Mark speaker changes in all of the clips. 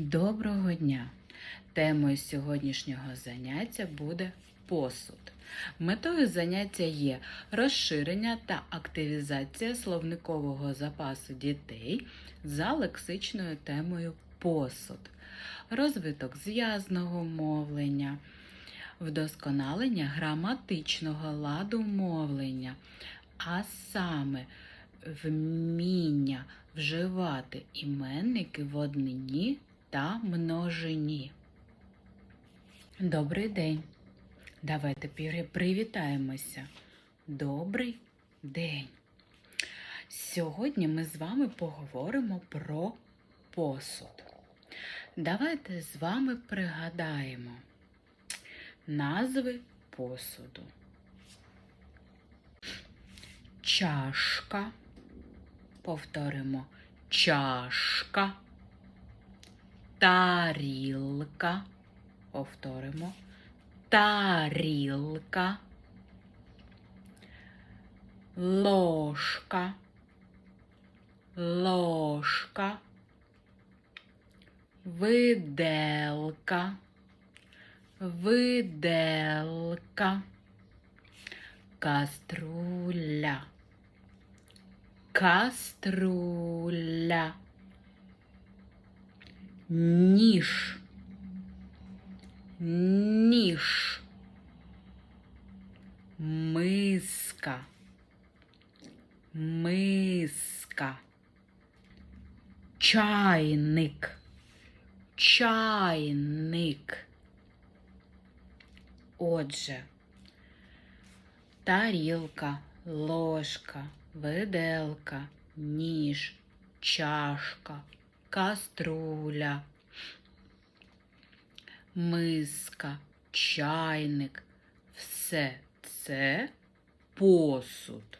Speaker 1: Доброго дня! Темою сьогоднішнього заняття буде посуд. Метою заняття є розширення та активізація словникового запасу дітей за лексичною темою посуд, розвиток зв'язного мовлення, вдосконалення граматичного ладу мовлення, а саме вміння вживати іменники в однині та множині. Добрий день. Давайте привітаємося. Добрий день. Сьогодні ми з вами поговоримо про посуд. Давайте з вами пригадаємо назви посуду. Чашка. Повторимо чашка, тарілка. Повторимо. Тарілка, ложка, ложка, виделка, виделка, каструля. Каструля, ніж, ніж, миска, миска, чайник, чайник. Отже, тарілка, ложка, виделка, ніж, чашка, каструля, миска, чайник. Все це посуд.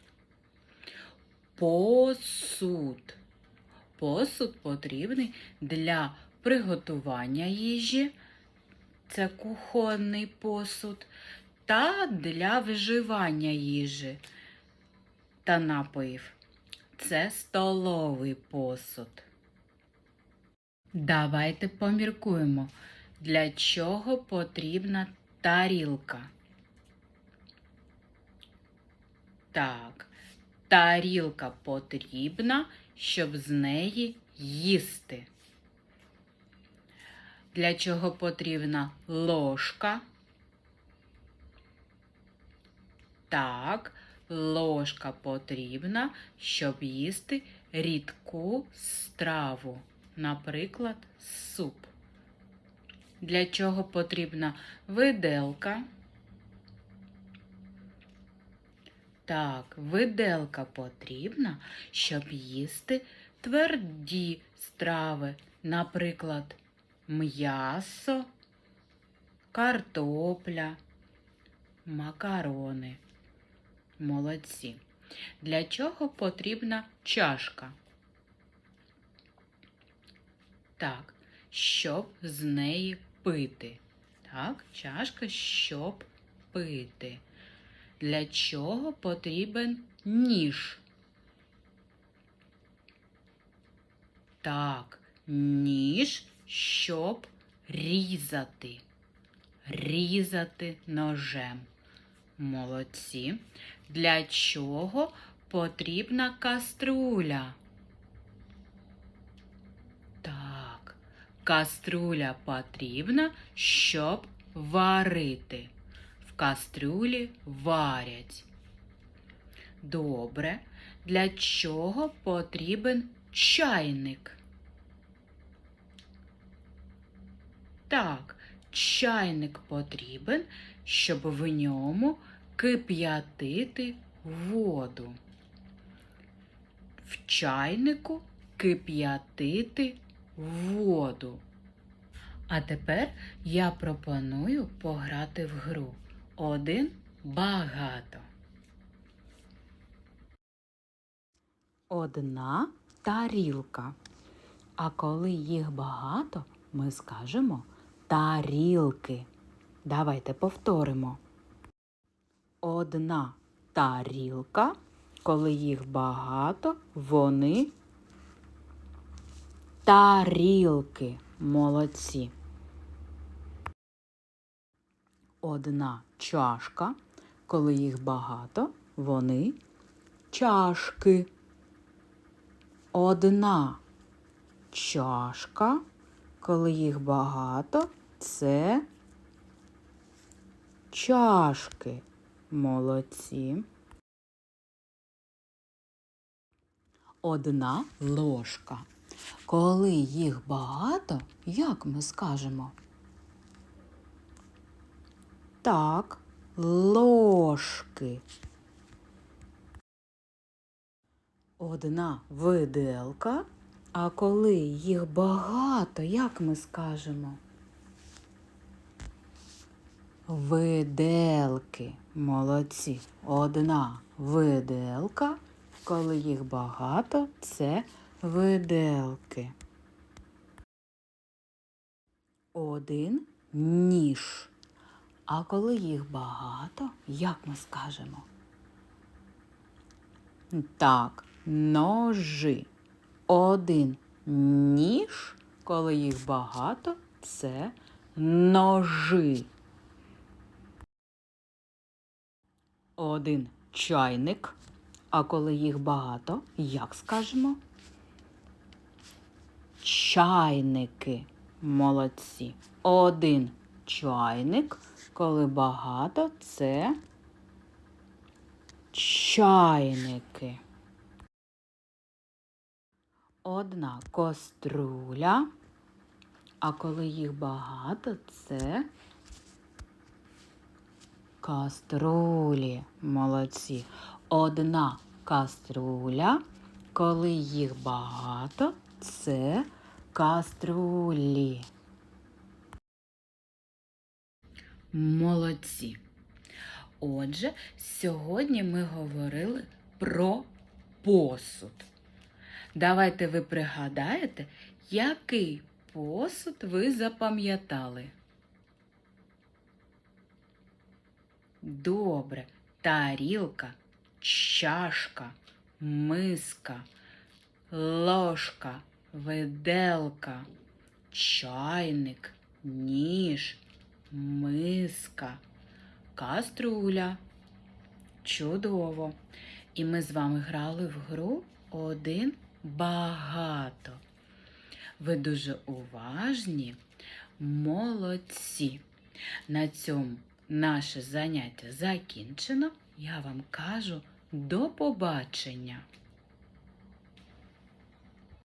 Speaker 1: Посуд. Посуд потрібний для приготування їжі, це кухонний посуд, та для вживання їжі та напоїв. Це столовий посуд. Давайте поміркуємо, для чого потрібна тарілка. Так, тарілка потрібна, щоб з неї їсти. Для чого потрібна ложка? Так, ложка потрібна, щоб їсти рідку страву, наприклад, суп. Для чого потрібна виделка? Так, виделка потрібна, щоб їсти тверді страви, наприклад, м'ясо, картопля, макарони. Молодці. Для чого потрібна чашка? Так, щоб з неї пити. Так, чашка, щоб пити. Для чого потрібен ніж? Так, ніж, щоб різати. Різати ножем. Молодці. Для чого потрібна каструля? Так, каструля потрібна, щоб варити. В кастрюлі варять. Добре. Для чого потрібен чайник? Так, чайник потрібен, щоб в ньому кип'ятити воду. В чайнику кип'ятити воду. А тепер я пропоную пограти в гру. Один багато. Одна тарілка. А коли їх багато, ми скажемо тарілки. Давайте повторимо. Одна тарілка, коли їх багато, вони тарілки. Молодці. Одна чашка. Коли їх багато, вони чашки. Одна чашка. Коли їх багато, це чашки. Молодці. Одна ложка. Коли їх багато, як ми скажемо? Так, ложки. Одна виделка, а коли їх багато, як ми скажемо? Виделки. Молодці. Одна виделка, коли їх багато, це виделки. Один ніж. А коли їх багато, як ми скажемо? Так, ножи. Один ніж, коли їх багато, це ножи. Один чайник. А коли їх багато, як скажемо? Чайники. Молодці. Один чайник, коли багато, це чайники. Одна коструля, а коли їх багато, це каструлі. Молодці. Одна каструля, коли їх багато, це каструлі. Молодці. Отже, сьогодні ми говорили про посуд. Давайте ви пригадаєте, який посуд ви запам'ятали. Добре, тарілка, чашка, миска, ложка, виделка, чайник, ніж, миска, каструля. Чудово! І ми з вами грали в гру один багато. Ви дуже уважні, молодці. На цьому наше заняття закінчено. Я вам кажу до побачення!